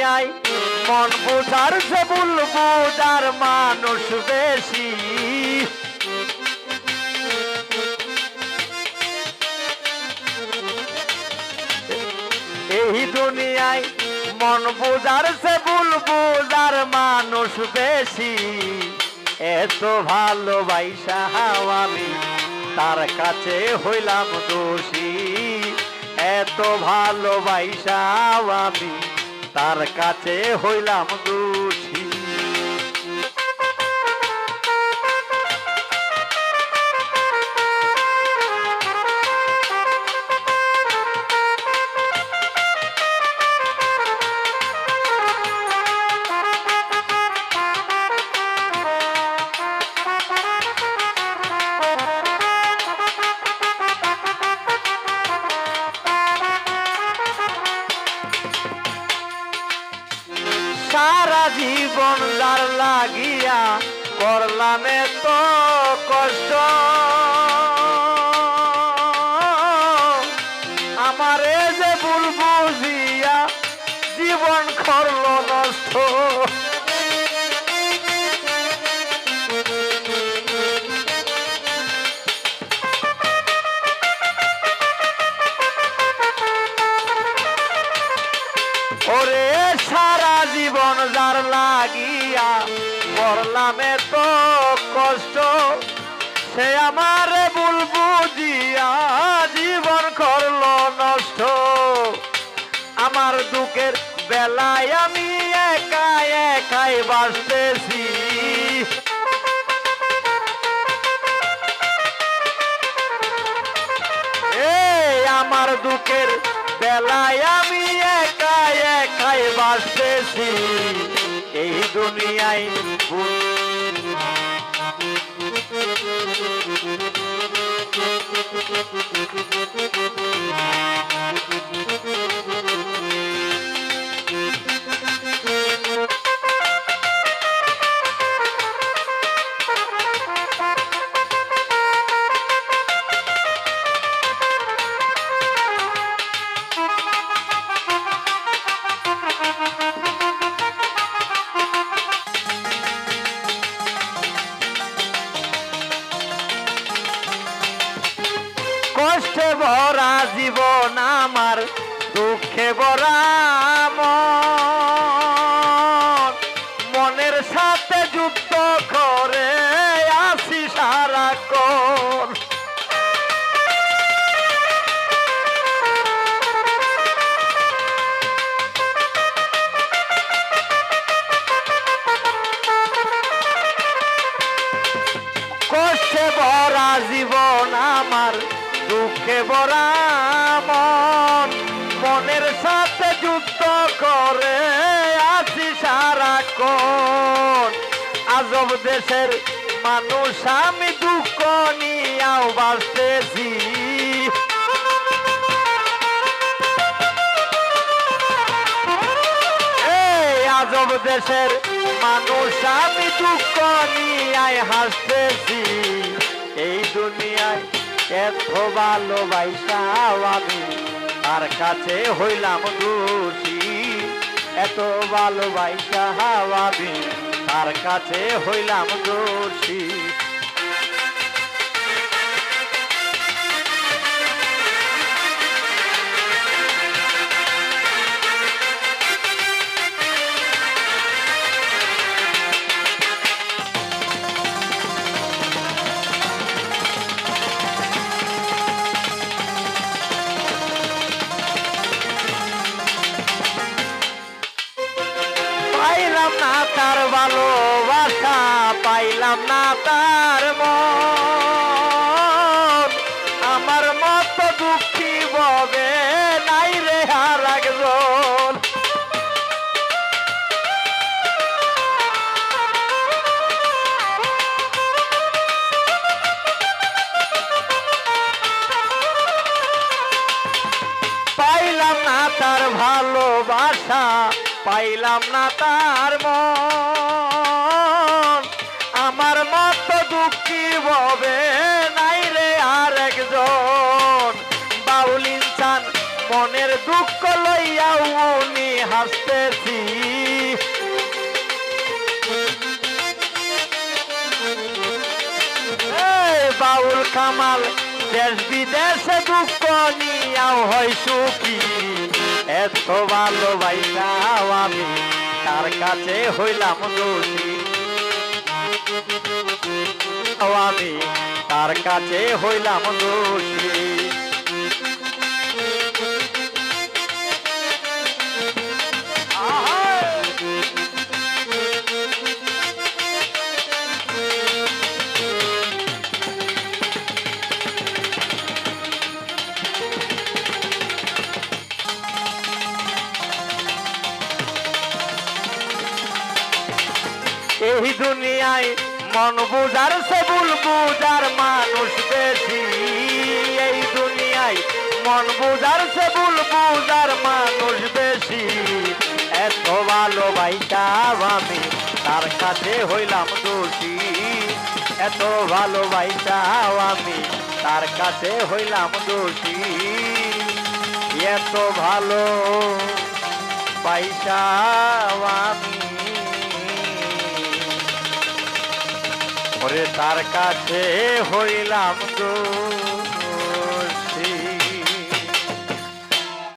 দুনিয়ায় মন বোঝার সে ভুল বোঝার মানুষ বেশি। এই দুনিয়ায় মন বোঝার সে ভুল বোঝার মানুষ বেশি। এত ভালোবাসা আমি তার কাছে হইলাম দোষী। এত ভালোবাসা আমি তার কাছে হইলাম দোষী। জীবন যার লাগিয়া করলামে তো কষ্ট। ওরে সারা জীবন যার লাগিয়া করলাম এত কষ্ট, সে আমার ভুল বুঝিয়া জীবন করল নষ্ট। আমার দুঃখের বেলায় আমি একা একাই বাসতেছি এই আমার দুঃখের বেলায় আমি একা একাই বাসতেছি এই দুনিয়ায় ভরা মনের সাথে যুদ্ধ করে আসি সারাক্ষণ। কষ্টে ভরা জীবন আমার দুঃখে ভরা মন। করে আছি সারাক্ষণ। আজব দেশের মানুষ, আমি দুঃখ নিয়াও বাঁচতেছি। আজব দেশের মানুষ, আমি দুঃখ নিয়ে হাসতেছি। এই দুনিয়ায় এত ভালোবাসা আমি তার কাছে হইলাম দোষী এত ভালোবাসা দিন। তার কাছে হইলাম দোষী। পাইলাম না তার ভালোবাসা পাইলাম না তার মন। পাইলাম না তার মন। আমার মত দুঃখী হবে নাই রে আর একজন বাউল ইনসান মনের দুঃখ লইয়া উনি হাসতেছি। বাউল কামাল দেশ বিদেশে দুঃখ নিয়াও হয় সুখী। এত ভালোবাইসাও আমি তার কাছে হইলাম দোষী। আমি তার কাছে হইলাম দোষী। দুনিয়ায় মন বুঝার সে ভুল বুঝার মানুষ বেশি। এই দুনিয়ায় মন বুঝার সে ভুল বুঝার মানুষ বেশি। এত ভালোবাইতাম আমি তার কাছে হইলাম দোষী। এত ভালো ভালোবাইতাম আমি তার কাছে হইলাম দোষী। এত ভালো পাইসাও আমি ওরে তার কাছে হইলাম তো